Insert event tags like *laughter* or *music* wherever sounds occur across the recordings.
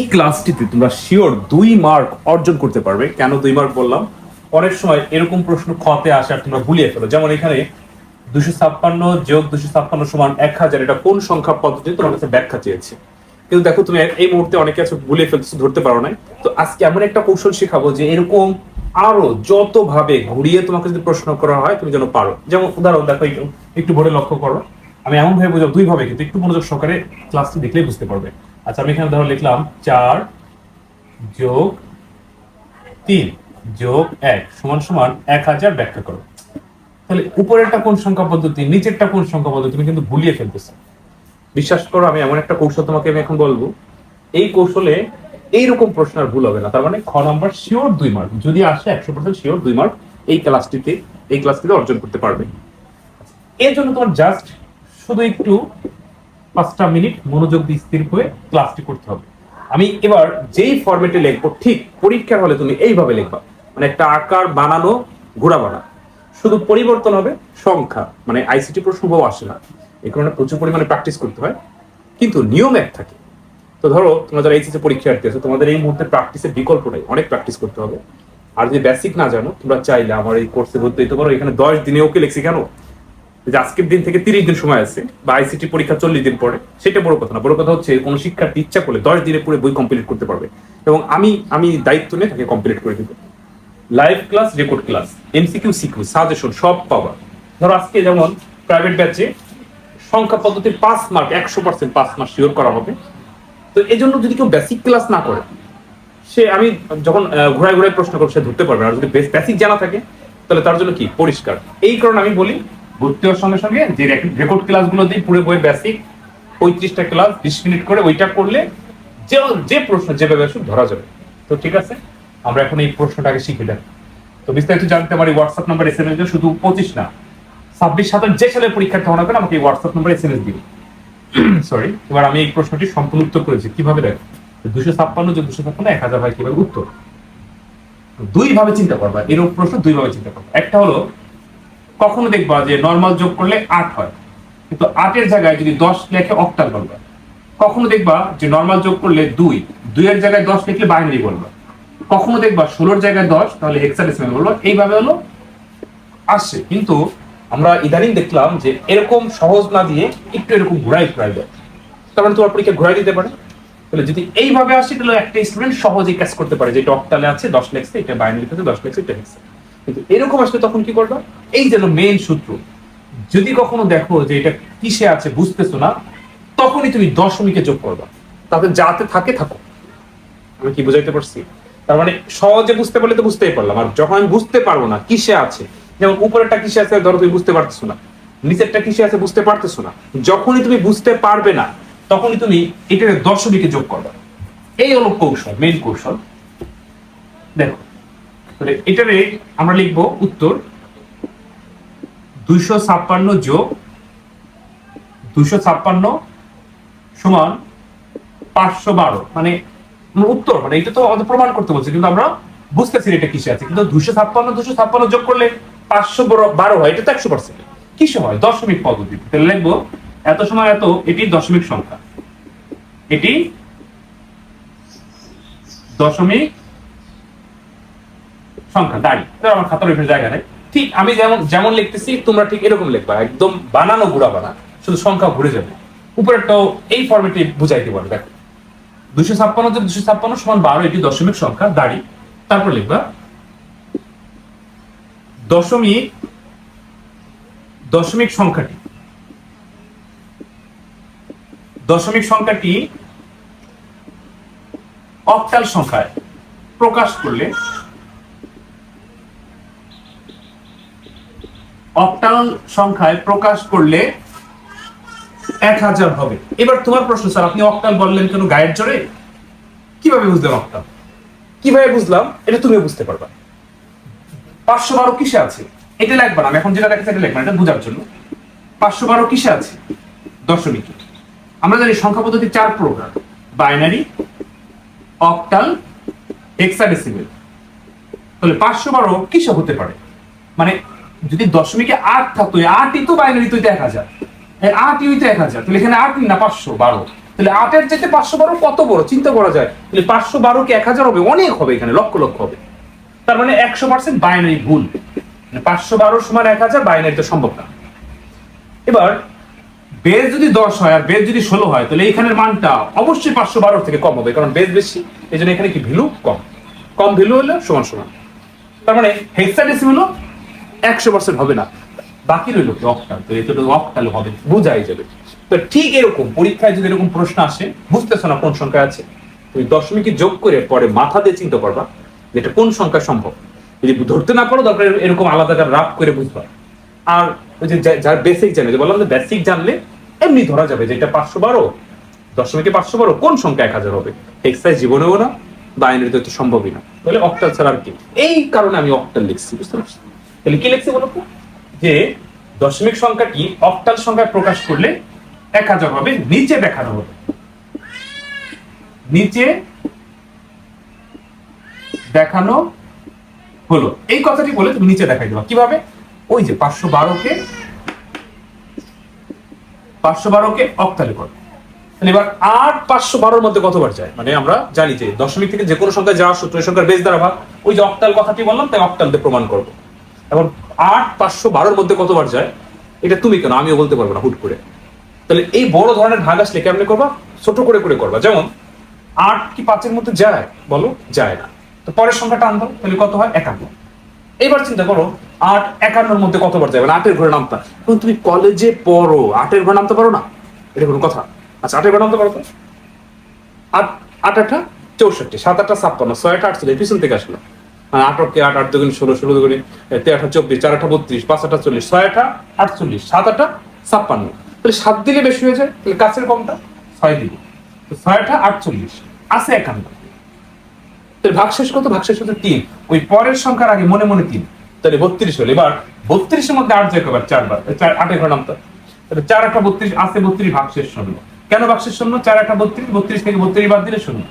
এই ক্লাসটিতে তোমরা শিওর দুই মার্ক অর্জন করতে পারবে। কেন দুই মার্ক বললাম? অনেক সময় এরকম প্রশ্ন খতে আসে আর তোমরা ভুলিয়ে ফেলো। যেমন এখানে দুশো ছাপ্পান্ন যোগ দুশো ছাপ্পান্ন সমান এক হাজার, এটা কোন সংখ্যা পদ্ধতি? তোমার কাছে ব্যাখ্যা চেয়েছে। কিন্তু দেখো, তুমি এই মুহূর্তে অনেকে আছে ভুলে ফেলতেছো, ধরতে পারো না তো আজকে এমন একটা কৌশল শেখাবো যে এরকম আরও যত ভাবে ঘুরিয়ে তোমাকে যদি প্রশ্ন করা হয়, তুমি যেন পারো। যেমন উদাহরণ দেখো, একটু একটু ভরে লক্ষ্য করো। আমি এমন ভাবে বোঝাবো দুই ভাবে কিন্তু একটু মনোযোগ সহকারে ক্লাসটি দেখলেই বুঝতে পারবে। আচ্ছা আমি এখানে ধরো লিখলাম চার যোগ তিন, যোগ এক, সমান সমান এক হাজার ব্যাখ্যা করো। তাহলে উপরেরটা কোন সংখ্যা পদ্ধতি, নিচেরটা কোন সংখ্যা পদ্ধতি, তুমি কিন্তু ভুলিয়ে ফেলতেছো। বিশ্বাস করো, আমি এমন একটা কৌশল তোমাকে আমি এখন বলব। এই কৌশলে এইরকম প্রশ্ন আর ভুল হবে না। তার মানে খ নম্বর শিওর দুই মার্ক যদি আসে একশো পার্সেন্ট শিওর দুই মার্ক এই ক্লাসটিতে এই ক্লাসটিতে অর্জন করতে পারবে। এর জন্য তোমার জাস্ট শুধু একটু পাঁচটা মিনিট মনোযোগ দিয়ে স্থির হয়ে ক্লাসটি করতে হবে। আমি এবার যেই ফরম্যাটে লিখব, ঠিক পরীক্ষার হলে তুমি এইভাবে লিখবা। মানে একটা আকার বানানো, ঘোরা বানা। শুধু পরিবর্তন হবে সংখ্যা মানে আইসিটি প্রশ্ন বউ আসে না। এই কারণে প্রচুর পরিমাণে প্র্যাকটিস করতে হয়। কিন্তু নিয়ম এক থাকে। তো ধরো, তোমরা যারা এইচএসএ পরীক্ষার্থী আছো, তোমাদের এই মুহূর্তে প্র্যাকটিসের বিকল্প নেই অনেক প্র্যাকটিস করতে হবে। আর যদি বেসিক না জানো, তোমরা চাইলে আমার এই কোর্সে ভর্তি হতে পারো। এখানে দশ দিনে ওকে লেখছি কেন? যে আজকের দিন থেকে তিরিশ দিন সময় আছে, বা আইসিটি পরীক্ষা চল্লিশ দিন পরে, সেটা বড় কথা না। বড় কথা হচ্ছে, কোনো শিক্ষার্থী ইচ্ছা করলে দশ দিনে পুরো বই কমপ্লিট করতে পারবে। এবং আমি আমি দায়িত্ব নিয়ে তাকে কমপ্লিট করে দিব। Live class record class MCQ CQ suggestion সব পাবা ধরো আজকে যেমন প্রাইভেট ব্যাচে সংখ্যা পদ্ধতির পাঁচ মার্ক একশো পার্সেন্ট পাঁচ মার্ক শিওর করা হবে। তো এই জন্য যদি কেউ বেসিক ক্লাস না করে, সে আমি যখন ঘোরায় ঘোরায় প্রশ্ন করব, সে ধরতে পারবে আর যদি বেসিক জানা থাকে, তাহলে তার জন্য কি? পরিষ্কার। এই কারণে আমি বলি ভর্তি হওয়ার সঙ্গে সঙ্গে যে রেকর্ড ক্লাসগুলো দিই, পুরো বই বেসিক পঁয়ত্রিশটা ক্লাস বিশ মিনিট করে ওইটা করলে যে যে প্রশ্ন যেভাবে আসুক ধরা যাবে। তো ঠিক আছে? আমরা এখন এই প্রশ্নটাকে শিখে দেব তো বিস্তারিত জানতে এই WhatsApp number S M S শুধু পঁচিশ না। ছাব্বিশ, সাতাশ যে সালের পরীক্ষার্থী হওয়া না আমাকে এই WhatsApp number S M S দিবে। *clears throat* সরি এবার আমি এই প্রশ্নটি সম্পূর্ণ উত্তর করেছি। কীভাবে দেখ? দুশো ছাপ্পান্ন যোগ দুশো ছাপ্পান্ন, এক হাজার হয় কীভাবে? উত্তর। দুই ভাবে চিন্তা করবা এরকম প্রশ্ন দুই ভাবে চিন্তা করবা। একটা হলো কখনো দেখবা যে নর্মাল যোগ করলে আট হয়। কিন্তু আটের জায়গায় যদি দশ লেখে অক্টাল বলবা। কখনো দেখবা যে নর্মাল যোগ করলে দুই, দুইয়ের জায়গায় দশ লিখলে বাইনারি বলবা। কখনো দেখবা ষোলোর জায়গায় দশ, তাহলে হেক্সাডেসিমাল বলবা। এইভাবে হলো আসছে কিন্তু আমরা ইদানিং দেখলাম যে এরকম সহজ না দিয়ে একটু এরকম ঘুরাই ঘুরাই দেয় তার মানে তোমার পরীক্ষা ঘুরাই দিতে পারে। তাহলে যদি এইভাবে আসে, তাহলে একটা স্টুডেন্ট সহজেই ক্যাচ করতে পারে যে এটা অক্টালে আছে, দশ লেখছে, এটা বাইনারি আছে, দশ লেখছে, এটা হেক্সা কিন্তু এরকম আসলে তখন কি করবা? এই যেন মেন সূত্র। যদি কখনো দেখো যে এটা কিসে আছে বুঝতেছো না, তখনই তুমি দশমিকে যোগ করবা। তাতে যাতে থাকে থাকো আমি কি বুঝাইতে পারছি? তার মানে সহজে বুঝতে পারলে তো বুঝতেই পারলাম। আর যখন আমি বুঝতে পারব না কিসে আছে, যেমন উপরেরটা কিসে আছে ধরো তুমি বুঝতে পারতেছো না, নিচেরটা কিসে আছে বুঝতে পারতেছো না, যখনই তুমি বুঝতে পারবে না, তখনই তুমি এটাকে দশমিকে যোগ করবা। এই হলো কৌশল মেইন কৌশল। দেখো তাহলে এটারে আমরা লিখব উত্তর দুইশো ছাপ্পান্ন যোগ দুইশো ছাপ্পান্ন সমান পাঁচশো বারো। মানে উত্তর মানে এটা তো প্রমাণ করতে বলছে, কিন্তু আমরা বুঝতেছি এটা কিসে আছে। কিন্তু দুশো ছাপ্পান্ন দুশো ছাপ্পান্ন যোগ করলে পাঁচশো বারো হয়, এটা তো একশো পার্সেন্ট কিসে হয়? দশমিক পদ্ধতি তাহলে লিখব, এত সময় এত, এটি দশমিক সংখ্যা। এটি দশমিক সংখ্যা, দাঁড়ি। আমার খাতার ওইখানে জায়গা নেই। ঠিক আমি যেমন যেমন লিখতেছি, তোমরা ঠিক এরকম লিখবা। একদম বানানো ঘুরা বানা, শুধু সংখ্যা ঘুরে যাবে। উপরেরটাও এই ফর্মেটে বুঝাইতে পারবে দেখো। দুশো ছাপ্পান্ন যোগ দুশো ছাপ্পান্ন সমান বারো, এটি দশমিক সংখ্যা, দাঁড়ি। তারপর লিখবা, দশমিক দশমিক সংখ্যাটি। দশমিক সংখ্যাটি অক্টাল সংখ্যায় প্রকাশ করলে অক্টাল সংখ্যায় প্রকাশ করলে এক হাজার হবে। এবার তোমার প্রশ্ন, স্যার, আপনি অক্টাল বললেন কেন, গায়ের জোরে? কীভাবে বুঝলেন অক্টাল? কীভাবে বুঝলাম? এটা তুমি বুঝতে পারবা। পাঁচশো বারো কিসে আছে? এটা লাগবে না, আমি এখন যেটা দেখাচ্ছি এটা লাগবে না, এটা বোঝার জন্য। পাঁচশো বারো কিসে আছে? দশমিক। আমরা জানি সংখ্যা পদ্ধতি চার প্রকার। Binary, octal, hexadecimal. তাহলে পাঁচশো বারো কিসে হতে পারে? মানে যদি দশমিকে আট থাকতো আটই তো বাইনারি তো এক হাজার। আটই হইতো এক হাজার। তাহলে এখানে আট না পাঁচশো বারো? তাহলে আটের যেতে পাঁচশো বারো কত বড়? চিন্তা করা যায়। তাহলে পাঁচশো বারো কি এক হাজার হবে? অনেক হবে এখানে, লক্ষ লক্ষ হবে। তার মানে একশো পার্সেন্ট বাইনারি ভুল। মানে পাঁচশো বারো সমান এক হাজার বাইনারি তো সম্ভব না। এবার বেজ যদি দশ হয় আর বেজ যদি ষোলো হয়, তাহলে এখানের মানটা অবশ্যই পাঁচশো বারোর থেকে কম হবে, কারণ বেজ বেশি। এই জন্য এখানে কি ভ্যালু কম। কম ভ্যালু হলে সমান সমান। তার মানে হেক্সাডেসিম হলো একশো পার্সেন্ট হবে না। বাকি রইল কি অক্টাল তো এতটুকু অক্টাল হবে, বোঝাই যাবে। তো ঠিক এরকম, পরীক্ষায় যদি এরকম প্রশ্ন আসে, বুঝতেছো না কোন সংখ্যা আছে? তুমি দশমিকে যোগ করে পরে মাথা দিয়ে চিন্তা করবা যে এটা কোন সংখ্যা সম্ভব। যদি ধরতে না পারো দরকার এরকম আলাদা রাফ করে বুঝবা। আর ওই যে যার বেসিক জানে, যে বললাম যে বেসিক জানলে এমনি ধরা যাবে যে এটা পাঁচশো বারো, দশমিকে পাঁচশো বারো, কোন সংখ্যা এক হাজার হবে? এক্সাইজ জীবনেও না বাইনারি তো এটা সম্ভবই না। তাহলে অক্টাল ছাড়া আর কি? এই কারণে আমি অক্টাল লিখছি, বুঝতে পারছি? তাহলে কি লিখছি বলো যে দশমিক সংখ্যাটি অক্টাল সংখ্যায় প্রকাশ করলে এক হাজার হবে নিচে দেখানো হবে। নিচে দেখানো হলো। এই কথাটি বলে তুমি নিচে দেখাই দেবা। কীভাবে? ওই যে পাঁচশো বারোকে পাঁচশো বারোকে অক্টালে করো। এবার আট পাঁচশো বারোর মধ্যে কতবার যায়? মানে আমরা জানি যে দশমিক থেকে যে কোনো সংখ্যা যাওয়ার সূত্র সংখ্যার বেশ দ্বারা ভাগ। ওই যে অক্টাল কথাটি বললাম, তাই অক্টাল দিয়ে প্রমাণ করব। এখন আট পাঁচশো বারোর মধ্যে কতবার যায়? এটা তুমি কেন? আমিও বলতে পারব না, হুট করে। তাহলে এই বড় ধরনের ভাগ আসলে কেমনে করবা? ছোট করে করে করবা। যেমন, আট কি পাঁচের মধ্যে যায়? বলো, যায় না। তো পরের সংখ্যাটা আনব তাহলে কত হয়? একান্ন। এবার চিন্তা করো, আট একান্নর মধ্যে কতবার যাবে না আটের ঘরে নামতা। এখন তুমি কলেজে পড়ো, আটের ঘরে নামতে পারো না? এটা কোনো কথা। আচ্ছা আটের ঘরে নামতে পারো তো? আট আট আটটা? চৌষট্টি, সাত আটটা ছাপ্পান্ন, ছয় আটচল্লিশ, পিছন থেকে আসলো। মানে আট আট আট দুগুণ ষোলো ষোলো দুগুণে তেরো আঠা চব্বিশ চার আঠা বত্রিশ পাঁচ আঠা চল্লিশ ছয় আঠা আটচল্লিশ সাত আঠা ছাপ্পান্ন। তাহলে সাত দিলে বেশি হয়ে যায় তাহলে কাছের কমটা ছয় দিলে। ছয় আঠা আটচল্লিশ, আছে একান্ন। তাহলে ভাগশেষ কত? ভাগশেষ হচ্ছে তিন। ওই পরের সংখ্যার আগে মনে মনে তিন। তাহলে বত্রিশ হলো। এবার বত্রিশের মধ্যে আট যায় কবার চারবার। চার, আটের ঘর নামতো তাহলে চার একটা বত্রিশ, আছে বত্রিশ, ভাগশেষ শূন্য। কেন ভাগশেষ শূন্য? চার একটা বত্রিশ বত্রিশ থেকে বত্রিশ বাদ দিলে শূন্য।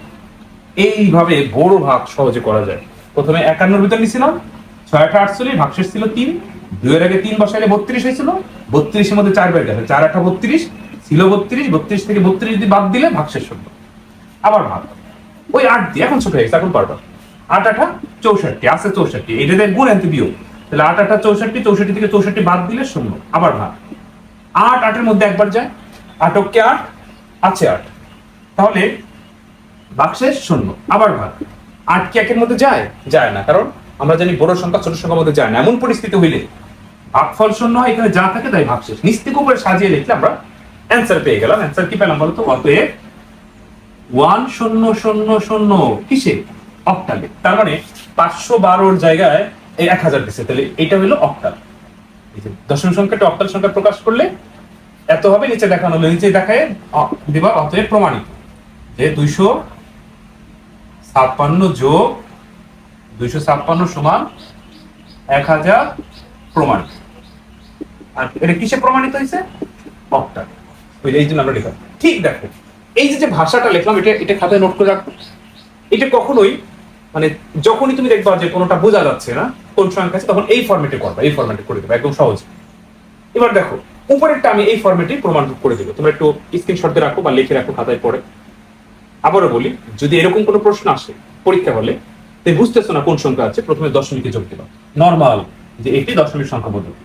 এইভাবে বড় ভাগ সহজে করা যায়। প্রথমে একান্নর ভিতর নিছিলাম ছয় আটা আটচল্লিশ, ভাগশেষ ছিল তিন, দুইয়ের আগে তিন বসাইলে বত্রিশ হয়েছিল, বত্রিশের মধ্যে চার বের গেছে, চার আটা বত্রিশ, ছিল বত্রিশ বত্রিশ থেকে বত্রিশ যদি বাদ দিলে ভাগশেষ শূন্য। আবার ভাগ। ওই আট দিয়ে, এখন ছোট হয়ে গেছে, এখন পারবা আট আঠা চৌষট্টি, আছে চৌষট্টি, এটা দিয়ে গুণ আনতে বিয়োগ তাহলে আট আঠা চৌষট্টি চৌষট্টি থেকে চৌষট্টি বাদ দিলে শূন্য, আবার ভাগ। আট আটের মধ্যে একবার যায়, আটককে আট, আছে আট। তাহলে বাক্সের শূন্য, আবার ভাগ। আট কি একের মধ্যে যায়? যায় না, কারণ আমরা জানি বড় সংখ্যা, ছোট সংখ্যার মধ্যে যায় না। এমন পরিস্থিতি হইলে ভাগফল শূন্য হয়, এখানে যা থাকে তাই উপরে সাজিয়ে লিখলে আমরা অ্যান্সার পেয়ে গেলাম। অ্যান্সার কি পেলাম বলতো? ওয়ান শূন্য শূন্য শূন্য কিসে? অক্টালে তার মানে পাঁচশো বারোর জায়গায় এই এক হাজার দিচ্ছে তাহলে এটা হলো অক্টাল দশম সংখ্যাটা অক্টাল সংখ্যা প্রকাশ করলে এত হবে, নিচে দেখানো হলো। নিচে দেখায় দিবা, অতএব প্রমাণিত। যে দুইশো ছাপ্পান্ন যোগ দুইশো ছাপ্পান্ন সমান এক হাজার প্রমাণিত। আর এটা কিসে প্রমাণিত হয়েছে? ওই এই জন্য আমরা ঠিক দেখো, এই যে যে ভাষাটা এটা এটা খাতায় নোট করে রাখো। এটা কখনোই মানে যখনই তুমি দেখবা যে কোনোটা বোঝা যাচ্ছে না, কোন সংখ্যা আছে, তখন এই ফরম্যাটে করবা, এই ফরম্যাটে করে দেবে, একদম সহজ। এবার দেখো, উপরেরটা আমি এই ফরম্যাটে প্রমাণ করে দেবো। তোমরা একটু স্ক্রিনশট দিয়ে রাখো বা লিখে রাখো খাতায় পড়ে। আবারও বলি যদি এরকম কোনো প্রশ্ন আসে পরীক্ষা হলে তুমি বুঝতেছো না কোন সংখ্যা আছে প্রথমে দশমিকে যোগ দিবা। নর্মাল যে এটি দশমিক সংখ্যা পদ্ধতি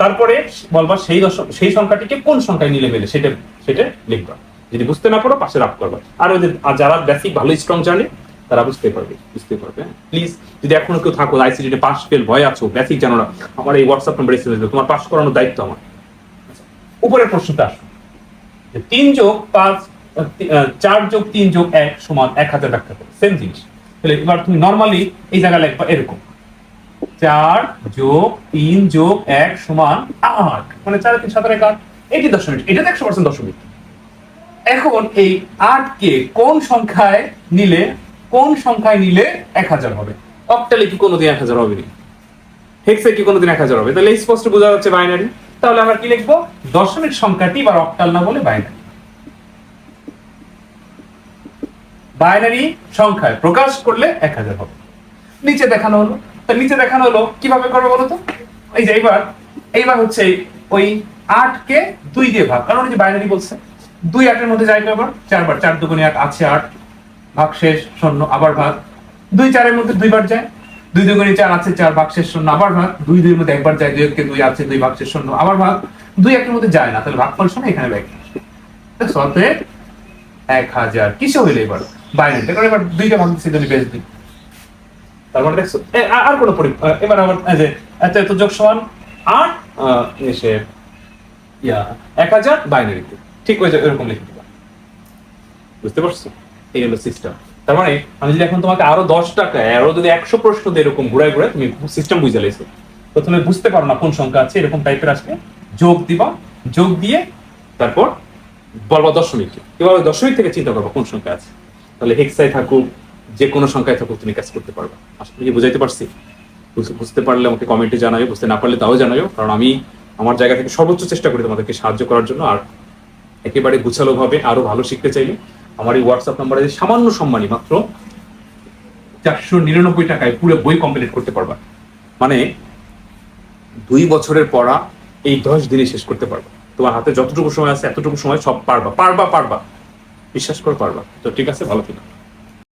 তারপরে বলবা সেই সেই সংখ্যাটিকে কোন সংখ্যায় নিলে মেলে সেটা সেটা লিখবা। যদি বুঝতে না পারো পাশে রাফ করবা। আর ওই আর যারা বেসিক ভালো স্ট্রং জানে তারা বুঝতে পারবে বুঝতে পারবে প্লিজ যদি এখনও কেউ থাকো আইসিটি পাস ফেল ভয় আছো বেসিক জানো না আমার এই হোয়াটসঅ্যাপ নাম্বার এসে তোমার পাস করানোর দায়িত্ব আমার। আচ্ছা, উপরের প্রশ্নটা আসো। তিন যোগ পাঁচ চার যোগ তিন যোগ এক সমান এক হাজার ব্যাখ্যা করো। সেম জিনিস। তাহলে এবার তুমি নর্মালি এই জায়গায় লিখবা এরকম। চার যোগ তিন যোগ এক সমান আট। মানে চার তিন সাত এক আট। এটি দশমিক এটা তো একশো পার্সেন্ট দশমিক এখন এই আটকে কোন সংখ্যায় নিলে, কোন সংখ্যায় নিলে এক হাজার হবে? অক্টালে কি কোনোদিন এক হাজার হবে না হেক্সে কি কোনোদিন এক হাজার হবে? তাহলে স্পষ্ট বোঝা যাচ্ছে বাইনারি তাহলে আমরা কি লিখব? দশমিক সংখ্যাটি বা অক্টাল না বলে বাইনারি বাইনারি সংখ্যায় প্রকাশ করলে এক হাজার হবে। নিচে দেখানো হলো। তা নিচে দেখানো হলো, কীভাবে করবে বলো তো? এই যে এইবার এইবার হচ্ছে ওই আটকে দুই দিয়ে ভাগ। কারণ যে বাইনারি বলছে, দুই আটের মধ্যে যাই আবার, চারবার, চার দুগুণে আট, আছে আট, ভাগ শেষ, শূন্য, আবার ভাগ। দুই চারের মধ্যে দুইবার যায়, দুই দুগুণে চার আছে চার, ভাগ শেষ, শূন্য, আবার ভাগ। দুই দুইয়ের মধ্যে একবার যায়, দুই একে দুই আছে দুই, ভাগ শেষ, শূন্য, আবার ভাগ। দুই একের মধ্যে যায় না, তাহলে ভাগ ফল শূন্য, এখানে ব্যাগ অতএব এক হাজার। কিসে হইলে এবার? বাইরে। এবার দুইটা বেশ তারপরে দেখছ আর- এবার বুঝতে পারছ? সিস্টেম তার মানে আমি যদি এখন তোমাকে আরও দশ টাকা, আরও যদি একশো প্রশ্ন এরকম ঘুরায় ঘুরায়, তুমি সিস্টেম বুঝে লাইছো। প্রথমে বুঝতে পারো না কোন সংখ্যা আছে, এরকম টাইপের আসবে। যোগ দিবা, যোগ দিয়ে তারপর বলবা দশমিক। এবার দশমিক থেকে চিন্তা করবা কোন সংখ্যা আছে। তাহলে হেক্সায় থাকুক, যে কোনো সংখ্যায় থাকুক তুমি কাজ করতে পারবা। আসলে কি বুঝাইতে পারছি? বুঝ- বুঝতে পারলে আমাকে কমেন্টে জানাবে বুঝতে না পারলে তাও জানাও কারণ আমি আমার জায়গা থেকে সর্বোচ্চ চেষ্টা করি তোমাদেরকে সাহায্য করার জন্য, আর একেবারে গুছালো ভাবে আরও ভালো শিখতে চাইলে আমার এই হোয়াটসঅ্যাপ নাম্বারে সামান্য সম্মানী মাত্র চারশো নিরানব্বই টাকায় পুরো বই কমপ্লিট করতে পারবা। মানে দুই বছরের পড়া এই দশ দিনে শেষ করতে পারবা। তোমার হাতে যতটুকু সময় আছে, এতটুকু সময় সব পারবা পারবা পারবা। বিশ্বাস করে পারবা। তো ঠিক আছে ভালো থেকো।